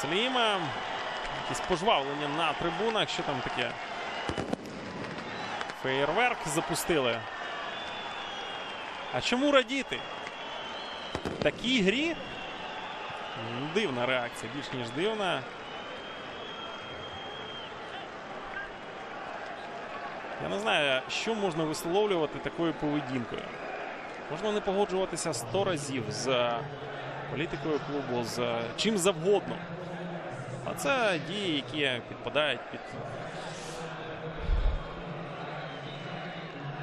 Сліма. Якісь пожвавлення на трибунах. Що там таке? Феєрверк запустили. А чому радіти? В такій грі? Дивна реакція, більш ніж дивна. Я не знаю, що можна висловлювати такою поведінкою. Можна не погоджуватися сто разів з політикою клубу, з чим завгодно. А це дії, які підпадають під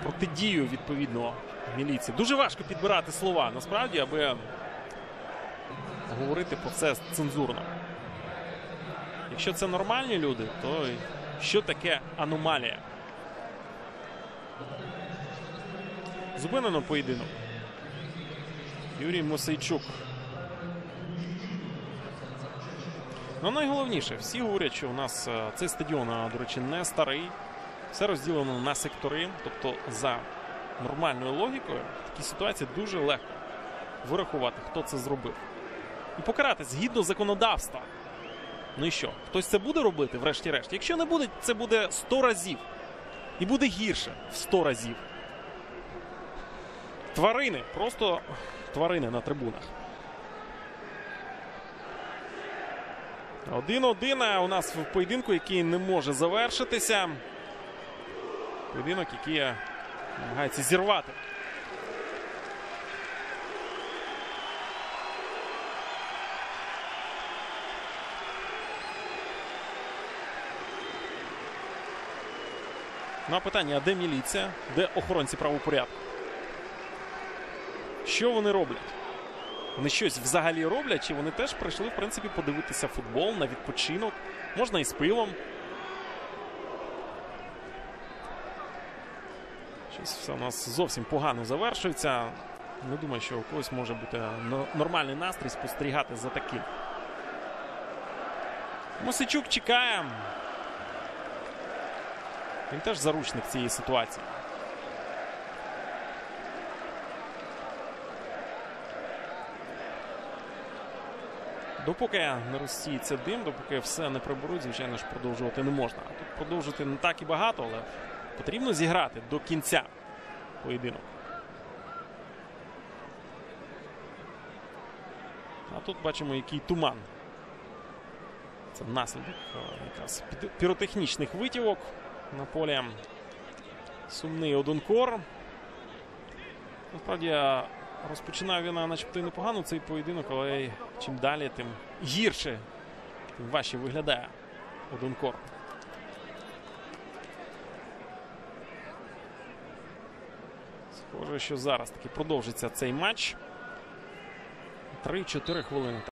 протидію відповідно міліції. Дуже важко підбирати слова насправді, аби говорити про це цензурно. Якщо це нормальні люди, то що таке аномалія? Зупинено поєдинок. Юрій Мосейчук. Ну, найголовніше, всі говорять, що у нас е, цей стадіон, до речі, не старий. Все розділено на сектори. Тобто, за нормальною логікою, в такій ситуації дуже легко вирахувати, хто це зробив. І покарати згідно законодавства. Ну і що? Хтось це буде робити, врешті-решт? Якщо не буде, це буде 100 разів. І буде гірше в 100 разів. Тварини, просто тварини на трибунах. Один-один у нас в поєдинку, який не може завершитися. Поєдинок, який намагається зірвати. Ну а питання: а де міліція? Де охоронці правопорядку? Що вони роблять? Вони щось взагалі роблять, чи вони теж прийшли, в принципі, подивитися футбол на відпочинок. Можна і з пивом. Щось все у нас зовсім погано завершується. Не думаю, що у когось може бути нормальний настрій спостерігати за таким. Мосичук чекає. Він теж заручник цієї ситуації. Допоки не розсіється дим, допоки все не приберуть, звичайно ж, продовжувати не можна. Тут продовжити не так і багато, але потрібно зіграти до кінця поєдинок. А тут бачимо, який туман. Це наслідок е, якраз піротехнічних витівок на полі. Сумний одункор. Насправді розпочинав він начебто і непогано цей поєдинок, але чим далі, тим гірше, тим важче виглядає одункор. Схоже, що зараз таки продовжиться цей матч. 3-4 хвилини.